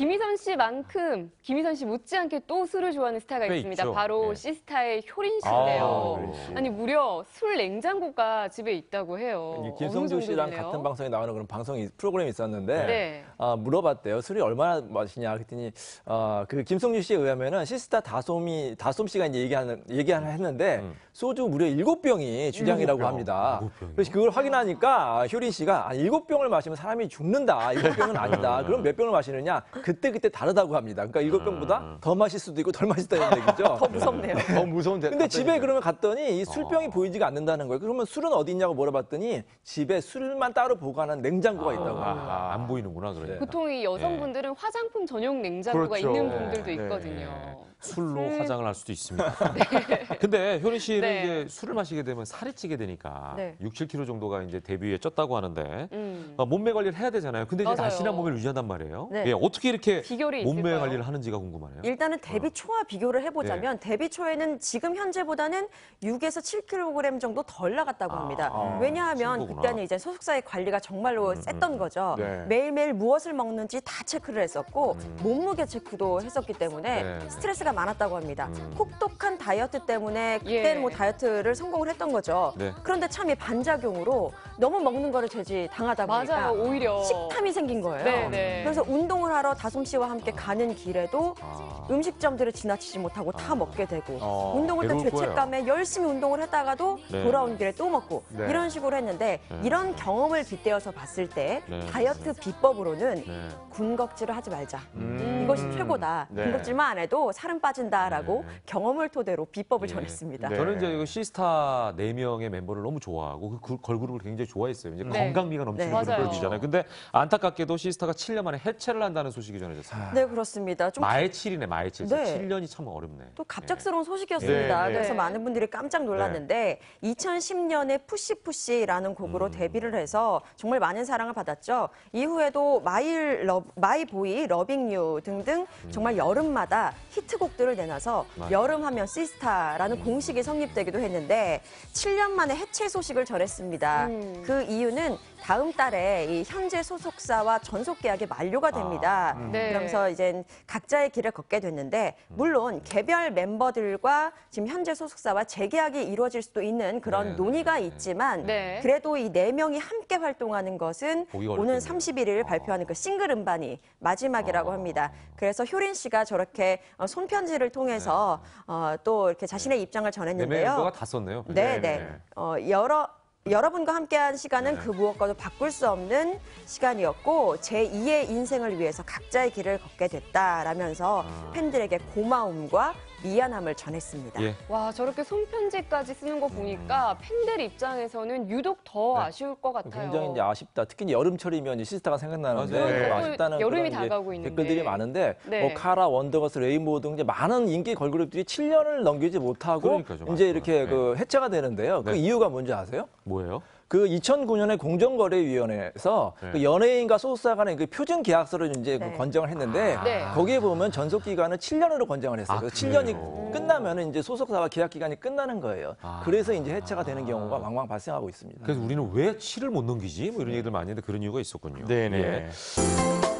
김희선 씨만큼 김희선 씨 못지않게 또 술을 좋아하는 스타가 꽤 있습니다. 있죠. 바로 예. 시스타의 효린 씨인데요. 아. 아니 무려 술 냉장고가 집에 있다고 해요. 김성주 씨랑? 같은 방송에 나오는 그런 방송이 프로그램이 있었는데 네. 아, 물어봤대요. 술이 얼마나 마시냐 그랬더니 어, 그 김성주 씨에 의하면은 시스타 다솜이 다솜 씨가 이제 얘기하는 얘기하는 했는데 소주 무려 일곱 병이 주량이라고 일곱 병. 합니다. 일곱 병이요? 그래서 그걸 확인하니까 효린 씨가 아니, 일곱 병을 마시면 사람이 죽는다. 일곱 병은 아니다. 그럼 몇 병을 마시느냐? 그때 그때 다르다고 합니다. 그러니까 일곱 병보다 더 마실 수도 있고 덜 마시다는 얘기죠. 더 무섭네요. 더 무서운데. 근데 집에 그러면 갔더니 이 어. 술병이 보이지가 않는다는 거예요. 그러면 술은 어디 있냐고 물어봤더니 집에 술만 따로 보관한 냉장고가 있다고 합니다. 아, 안 보이는구나 그러니까. 보통 이 여성분들은 화장품 전용 냉장고가 그렇죠. 있는 분들도 네. 있거든요. 술로 술- 화장을 할 수도 있습니다. 근데 효린 씨는 네. 이제 술을 마시게 되면 살이 찌게 되니까 네. 6, 7kg 정도가 이제 데뷔에 쪘다고 하는데 음. 어, 몸매 관리를 해야 되잖아요. 근데 이제 맞아요. 날씬한 몸매를 유지한단 말이에요. 네. 예, 어떻게 이렇게 비결이 몸매 있을까요? 관리를 하는지가 궁금하네요. 일단은 데뷔 초와 비교를 해보자면 네. 데뷔 초에는 지금 현재보다는 6에서 7kg 정도 덜 나갔다고 합니다. 아, 왜냐하면 친구구나. 그때는 이제 소속사의 관리가 정말로 셌던 거죠. 네. 매일매일 무엇을 먹는지 다 체크를 했었고 몸무게 체크도 했었기 때문에 네, 네. 스트레스가 많았다고 합니다. 음. 혹독한 다이어트 때문에 예. 그때는 뭐 다이어트를 성공을 했던 거죠. 네. 그런데 참 이 반작용으로 너무 먹는 거를 제지 당하다 보니까 맞아요. 오히려 식탐이 생긴 거예요. 네, 네. 그래서 운동을 하러 다솜 씨와 함께 가는 길에도 아. 음식점들을 지나치지 못하고 다 먹게 되고 어, 운동을 때 배고플 죄책감에 열심히 운동을 했다가도 네. 돌아온 길에 또 먹고 네. 이런 식으로 했는데 네. 이런 경험을 빗대어서 봤을 때 네. 다이어트 비법으로는 네. 군것질을 하지 말자. 음. 이것이 최고다. 네. 군것질만 안 해도 살은 빠진다라고 네. 경험을 토대로 비법을 예. 전했습니다. 저는 이제 이거 시스타 네명의 멤버를 너무 좋아하고 그그 걸그룹을 굉장히 좋아했어요. 이제 네. 건강미가 넘치는 네. 그룹이잖아요. 근데 안타깝게도 시스타가 7년 만에 해체를 한다는 소식이 전해졌습니다. 네, 그렇습니다. 좀 마의 7이네, 마의 7. 네. 7년이 참 어렵네. 또 갑작스러운 소식이었습니다. 네, 네. 그래서 네. 많은 분들이 깜짝 놀랐는데 2010년에 푸시푸시라는 곡으로 음. 데뷔를 해서 정말 많은 사랑을 받았죠. 이후에도 마이 러 마이 보이, 러빙 유 등등 정말 여름마다 히트곡들을 내놔서 음. 여름하면 시스타라는 공식이 성립되기도 했는데 7년 만에 해체 소식을 전했습니다. 음. 그 이유는 다음 달에 이 현재 소속사와 전속 계약이 만료가 됩니다. 아, 음. 네. 그러면서 이제 각자의 길을 걷게 됐는데 물론 개별 멤버들과 지금 현재 소속사와 재계약이 이루어질 수도 있는 그런 네, 논의가 네, 네. 있지만 네. 그래도 이 네 명이 함께 활동하는 것은 오는 어렵겠네요. 31일 발표하는 그 싱글 음반이 마지막이라고 아. 합니다. 그래서 효린 씨가 저렇게 어, 손편지를 통해서 어, 또 이렇게 자신의 입장을 네 명의 전했는데요. 멤버가 다 썼네요. 네, 네. 어, 여러 여러분과 함께한 시간은 네. 그 무엇과도 바꿀 수 없는 시간이었고 제 2의 인생을 위해서 각자의 길을 걷게 됐다라면서 아. 팬들에게 고마움과 미안함을 전했습니다. 예. 와 저렇게 손편지까지 쓰는 거 보니까 팬들 입장에서는 유독 더 음. 네. 아쉬울 것 같아요. 굉장히 이제 아쉽다. 특히 여름철이면 시스타가 생각나는데. 좀또 아쉽다는 여름이 다가오고 있는데. 댓글들이 많은데 네. 뭐 카라, 원더걸스, 레인보우 등 이제 많은 인기 걸그룹들이 7년을 넘기지 못하고 그러니까요, 좀 이제 아쉽구나. 이렇게 네. 그 해체가 되는데요. 그 네. 이유가 뭔지 아세요? 뭐예요? 그 2009년에 공정거래위원회에서 네. 그 연예인과 소속사 간의 그 표준 계약서를 이제 그 네. 권정을 했는데 아. 네. 거기에 보면 전속 기간을 7년으로 권정을 했어요. 아, 그래서 그래요? 7년이 끝나면 이제 소속사와 계약 기간이 끝나는 거예요. 아. 그래서 이제 해체가 되는 경우가 왕왕 발생하고 있습니다. 그래서 우리는 왜 7을 못 넘기지? 뭐 이런 얘기들 많이 했는데 그런 이유가 있었군요. 네네. 예.